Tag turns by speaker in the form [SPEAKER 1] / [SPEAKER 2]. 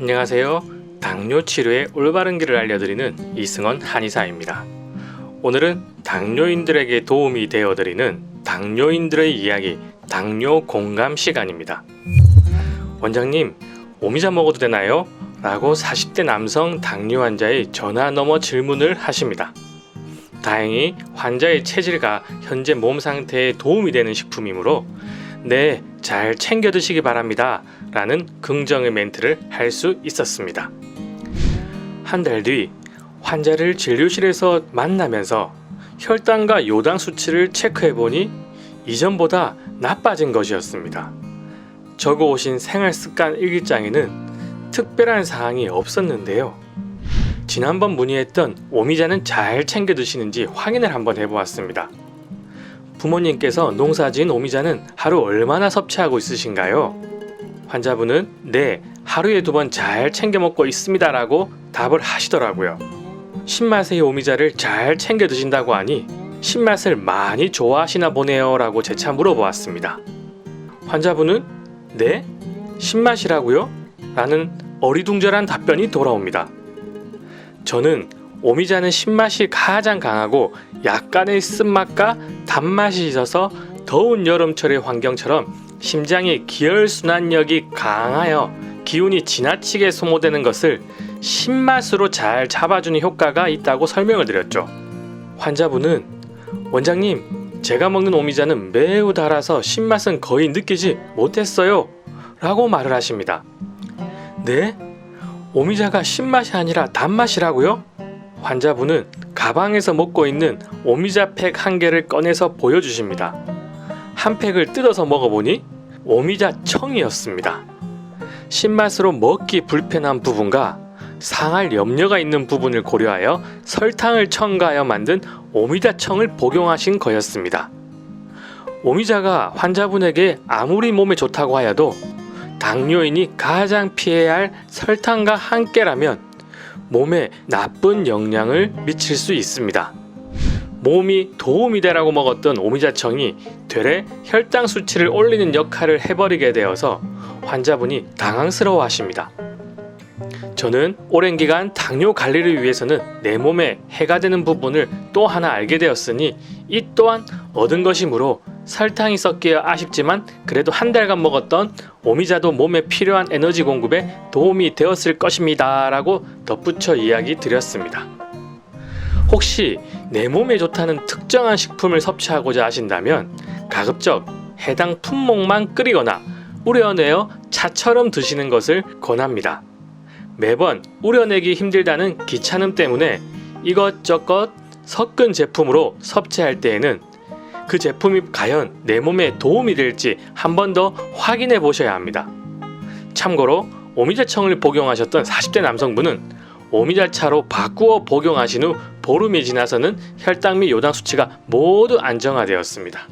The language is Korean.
[SPEAKER 1] 안녕하세요. 당뇨 치료의 올바른 길을 알려드리는 이승원 한의사입니다. 오늘은 당뇨인들에게 도움이 되어드리는 당뇨인들의 이야기 당뇨 공감 시간입니다. 원장님, 오미자 먹어도 되나요? 라고 40대 남성 당뇨 환자의 전화 넘어 질문을 하십니다. 다행히 환자의 체질과 현재 몸 상태에 도움이 되는 식품이므로 네, 잘 챙겨 드시기 바랍니다. 라는 긍정의 멘트를 할 수 있었습니다. 한 달 뒤 환자를 진료실에서 만나면서 혈당과 요당 수치를 체크해 보니 이전보다 나빠진 것이었습니다. 적어 오신 생활 습관 일기장에는 특별한 사항이 없었는데요. 지난번 문의했던 오미자는 잘 챙겨 드시는지 확인을 한번 해보았습니다. 부모님께서 농사지은 오미자는 하루 얼마나 섭취하고 있으신가요? 환자분은 네, 하루에 두 번 잘 챙겨 먹고 있습니다라고 답을 하시더라고요. 신맛의 오미자를 잘 챙겨 드신다고 하니 신맛을 많이 좋아하시나 보네요라고 재차 물어보았습니다. 환자분은 네, 신맛이라고요? 라는 어리둥절한 답변이 돌아옵니다. 저는 오미자는 신맛이 가장 강하고 약간의 쓴맛과 단맛이 있어서 더운 여름철의 환경처럼 심장의 기혈순환력이 강하여 기운이 지나치게 소모되는 것을 신맛으로 잘 잡아주는 효과가 있다고 설명을 드렸죠. 환자분은 원장님, 제가 먹는 오미자는 매우 달아서 신맛은 거의 느끼지 못했어요. 라고 말을 하십니다. 네? 오미자가 신맛이 아니라 단맛이라고요? 환자분은 가방에서 먹고 있는 오미자 팩 한 개를 꺼내서 보여주십니다. 한 팩을 뜯어서 먹어보니 오미자 청이었습니다. 신맛으로 먹기 불편한 부분과 상할 염려가 있는 부분을 고려하여 설탕을 첨가하여 만든 오미자 청을 복용하신 거였습니다. 오미자가 환자분에게 아무리 몸에 좋다고 하여도 당뇨인이 가장 피해야 할 설탕과 함께라면 몸에 나쁜 영향을 미칠 수 있습니다. 몸이 도움이 되라고 먹었던 오미자청이 되레 혈당 수치를 올리는 역할을 해버리게 되어서 환자분이 당황스러워 하십니다. 저는 오랜 기간 당뇨 관리를 위해서는 내 몸에 해가 되는 부분을 또 하나 알게 되었으니 이 또한 얻은 것이므로 설탕이 섞여 아쉽지만 그래도 한 달간 먹었던 오미자도 몸에 필요한 에너지 공급에 도움이 되었을 것입니다. 라고 덧붙여 이야기 드렸습니다. 혹시 내 몸에 좋다는 특정한 식품을 섭취하고자 하신다면 가급적 해당 품목만 끓이거나 우려내어 차처럼 드시는 것을 권합니다. 매번 우려내기 힘들다는 귀찮음 때문에 이것저것 섞은 제품으로 섭취할 때에는 그 제품이 과연 내 몸에 도움이 될지 한 번 더 확인해 보셔야 합니다. 참고로 오미자청을 복용하셨던 40대 남성분은 오미자차로 바꾸어 복용하신 후 보름이 지나서는 혈당 및 요당 수치가 모두 안정화되었습니다.